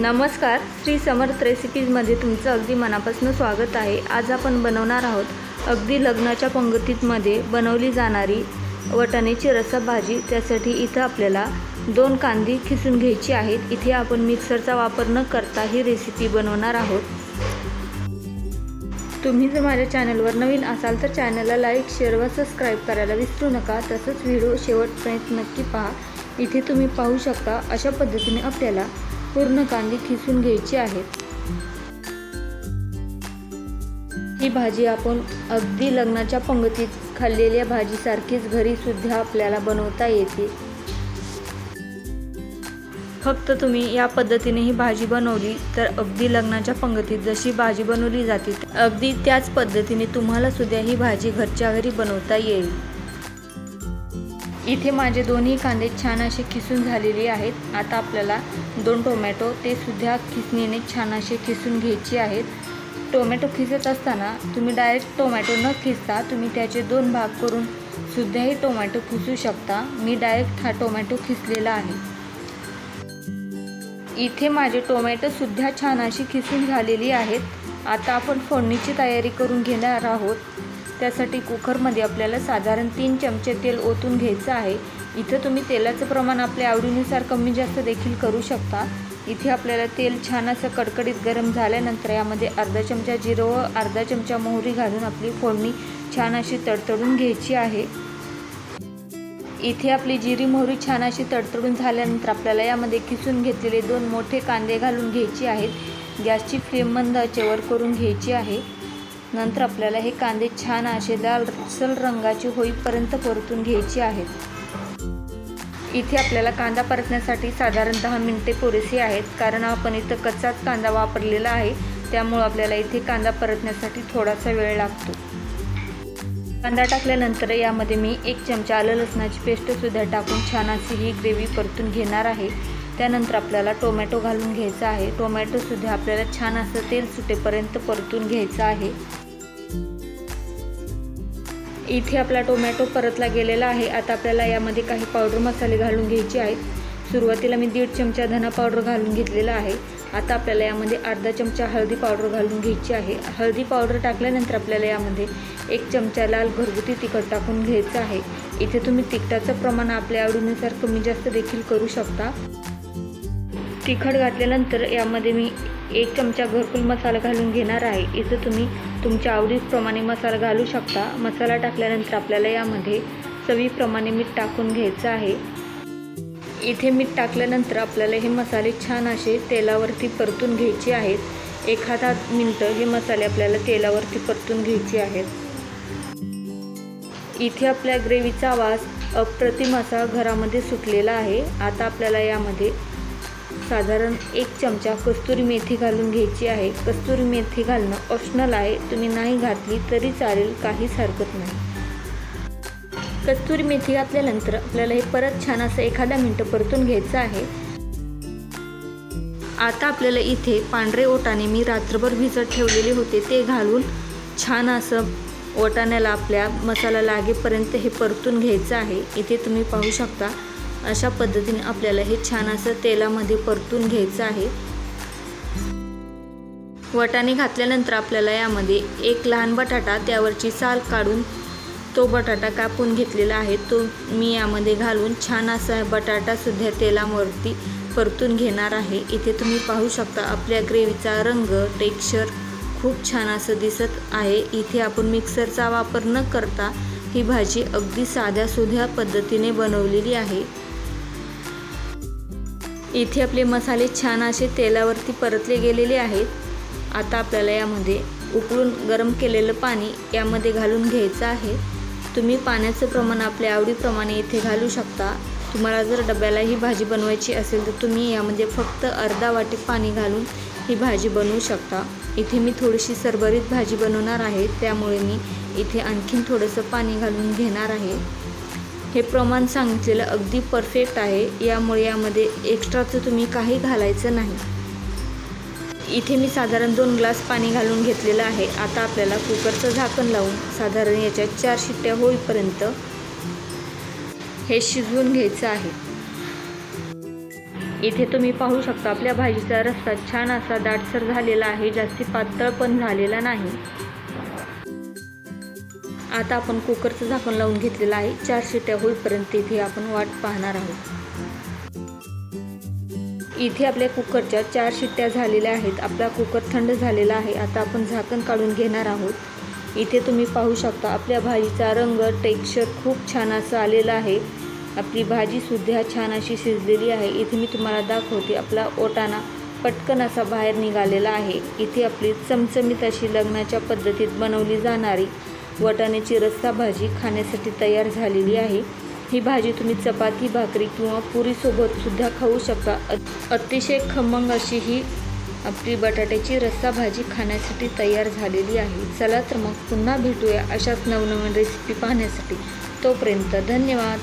नमस्कार श्री समर्थ रेसिपीजमध्ये तुमचं अगदी मनापासून स्वागत आहे. आज आपण बनवणार आहोत अगदी लग्नाच्या पंगतीमध्ये बनवली जाणारी वटाण्याची रसा भाजी त्यासाठी इथं आपल्याला दोन कांदी खिसून घ्यायची आहेत. इथे आपण मिक्सरचा वापर न करता ही रेसिपी बनवणार आहोत. तुम्ही जर माझ्या चॅनलवर नवीन असाल तर चॅनलला लाईक शेअर व सबस्क्राईब करायला विसरू नका. तसंच व्हिडिओ शेवटपर्यंत नक्की पहा. इथे तुम्ही पाहू शकता अशा पद्धतीने आपल्याला पूर्ण कांदी खिसून घ्यायची आहेत. ही भाजी आपण अगदी लग्नाच्या पंगतीत खाल्लेल्या भाजीसारखीच घरी सुद्धा आपल्याला बनवता येते. फक्त तुम्ही या पद्धतीने ही भाजी बनवली तर अगदी लग्नाच्या पंगतीत जशी भाजी बनवली जाते अगदी त्याच पद्धतीने तुम्हाला सुद्धा ही भाजी घरच्या घरी बनवता येईल. इथे माझे दोन्ही कांदे छान असे खिसून झालेले आहेत. आता आपल्याला दोन टोमॅटो ते सुद्धा खिसणीने छान असे खिसून घ्यायचे आहेत. टोमॅटो खिसत असताना तुम्ही डायरेक्ट टोमॅटो न खिसता तुम्ही त्याचे दोन भाग करून सुद्धाही टोमॅटो खिसू शकता. मी डायरेक्ट हा टोमॅटो खिसलेला आहे. इथे माझे टोमॅटोसुद्धा छान अशी खिसून झालेली आहेत. आता आपण फोडणीची तयारी करून घेणार आहोत. त्यासाठी कुकरमध्ये आपल्याला साधारण तीन चमचे तेल ओतून घ्यायचं आहे. इथं तुम्ही तेलाचं प्रमाण आपल्या आवडीनुसार कमी जास्त देखील करू शकता. इथे आपल्याला तेल छान असं कडकडीत गरम झाल्यानंतर यामध्ये अर्धा चमचा जिरं व अर्धा चमचा मोहरी घालून आपली फोडणी छान अशी तडतडून घ्यायची आहे. इथे आपली जिरी मोहरी छान अशी तडतडून झाल्यानंतर आपल्याला यामध्ये किसून घेतलेले दोन मोठे कांदे घालून घ्यायचे आहेत. गॅसची फ्लेम मंद आचेवर करून घ्यायची आहे. नंतर आपल्याला हे कांदे छान असे लालसर रंगाचे होईपर्यंत परतून घ्यायचे आहेत. इथे आपल्याला कांदा परतण्यासाठी साधारण दहा मिनटे पुरेसे आहेत कारण आपण इथं कच्चाच कांदा वापरलेला आहे त्यामुळं आपल्याला इथे कांदा परतण्यासाठी थोडासा वेळ लागतो. कांदा टाकल्यानंतर यामध्ये मी एक चमचा आलं लसणाची पेस्टसुद्धा टाकून छान अशी ही ग्रेव्ही परतून घेणार आहे. त्यानंतर आपल्याला टोमॅटो घालून घ्यायचा आहे. टोमॅटोसुद्धा आपल्याला छान असं तेल सुटेपर्यंत परतून घ्यायचं आहे. इथे आपला टोमॅटो परतला गेलेला आहे. आता आपल्याला यामध्ये काही पावडर मसाले घालून घ्यायचे आहेत. सुरुवातीला मी दीड चमचा धना पावडर घालून घेतलेला आहे. आता आपल्याला यामध्ये अर्धा चमचा हळदी पावडर घालून घ्यायची आहे. हळदी पावडर टाकल्यानंतर आपल्याला यामध्ये एक चमचा लाल घरगुती तिखट टाकून घ्यायचं आहे. इथे तुम्ही तिखटाचं प्रमाण आपल्या आवडीनुसार कमी जास्त देखील करू शकता. तिखट घातल्यानंतर यामध्ये मी एक चमचा घरकुल मसाला घालून घेणार आहे. इथं तुम्ही तुमच्या आवडीप्रमाणे मसाला घालू शकता. मसाला टाकल्यानंतर आपल्याला यामध्ये चवीप्रमाणे मीठ टाकून घ्यायचं आहे. इथे मीठ टाकल्यानंतर आपल्याला हे मसाले छान असे तेलावरती परतून घ्यायचे आहेत. एखादा मिनटं हे मसाले आपल्याला तेलावरती परतून घ्यायचे आहेत. इथे आपल्या ग्रेव्हीचा वास अप्रतिम असा घरामध्ये सुटलेला आहे. आता आपल्याला यामध्ये साधारण एक चमचा कस्तुरी मेथी घालून घ्यायची आहे. कस्तुरी मेथी घालणं ऑप्शनल आहे. तुम्ही नाही घातली तरी चालेल काहीच हरकत नाही. कस्तुरी मेथी घातल्यानंतर आपल्याला हे परत छान असं एखादा मिनटं परतून घ्यायचं आहे. आता आपल्याला इथे पांढरे ओटाणे मी रात्रभर भिजत ठेवलेले होते. ते घालून छान असं ओटाण्याला आपल्या मसाला लागेपर्यंत हे परतून घ्यायचं आहे. इथे तुम्ही पाहू शकता अशा पद्धतीने आपल्याला हे छान असं तेलामध्ये परतून घ्यायचं आहे. वटाणे घातल्यानंतर आपल्याला यामध्ये एक लहान बटाटा त्यावरची साल काढून तो बटाटा कापून घेतलेला आहे. तो मी यामध्ये घालून छान असा बटाटासुद्धा तेलावरती परतून घेणार आहे. इथे तुम्ही पाहू शकता आपल्या ग्रेव्हीचा रंग टेक्स्चर खूप छान असं दिसत आहे. इथे आपण मिक्सरचा वापर न करता ही भाजी अगदी साध्या सुध्या पद्धतीने बनवलेली आहे. इथे आपले मसाले छान असे तेलावरती परतले गेलेले आहेत. आता आपल्याला यामध्ये उकळून गरम केलेलं पाणी यामध्ये घालून घ्यायचं आहे. तुम्ही पाण्याचं प्रमाण आपल्या आवडीप्रमाणे इथे घालू शकता. तुम्हाला जर डब्याला ही भाजी बनवायची असेल तर तुम्ही यामध्ये फक्त अर्धा वाटी पाणी घालून ही भाजी बनवू शकता. इथे मी थोडीशी सरभरीत भाजी बनवणार आहे. त्यामुळे मी इथे आणखीन थोडंसं पाणी घालून घेणार आहे. हे प्रमाण सांगितलेलं अगदी परफेक्ट आहे. यामुळे यामध्ये एक्स्ट्राचं तुम्ही काही घालायचं नाही. इथे मी साधारण दोन ग्लास पाणी घालून घेतलेलं आहे. आता आपल्याला कुकरचं झाकण लावून साधारण याच्या चार शिट्ट्या होईपर्यंत हे शिजवून घ्यायचं आहे. इथे तुम्ही पाहू शकता आपल्या भाजीचा रस्सा छान असा दाटसर झालेला आहे. जास्ती पातळ पण झालेला नाही. आता आपण कुकरचं झाकण लावून घेतलेलं आहे. चार शिट्ट्या होईपर्यंत इथे आपण वाट पाहणार आहोत. इथे आपल्या कुकरच्या चार शिट्ट्या झालेल्या आहेत. आपला कुकर थंड झालेला आहे. आता आपण झाकण काढून घेणार आहोत. इथे तुम्ही पाहू शकता आपल्या भाजीचा रंग टेक्स्चर खूप छान असं आलेला आहे. आपली भाजीसुद्धा छान अशी शिजलेली आहे. इथे मी तुम्हाला दाखवते आपला ओटाणा पटकन असा बाहेर निघालेला आहे. इथे आपली चमचमीत अशी लग्नाच्या पद्धतीत बनवली जाणारी वटाण्याची रस्सा भाजी खाण्यासाठी तयार झालेली आहे. ही भाजी तुम्ही चपाती भाकरी किंवा पुरीसोबत सुद्धा खाऊ शकता. अतिशय खमंग अशी ही आपली बटाट्याची रस्सा भाजी खाण्यासाठी तयार झालेली आहे. चला तर मग पुन्हा भेटूया अशाच नवनवीन रेसिपी पाहण्यासाठी. तोपर्यंत धन्यवाद.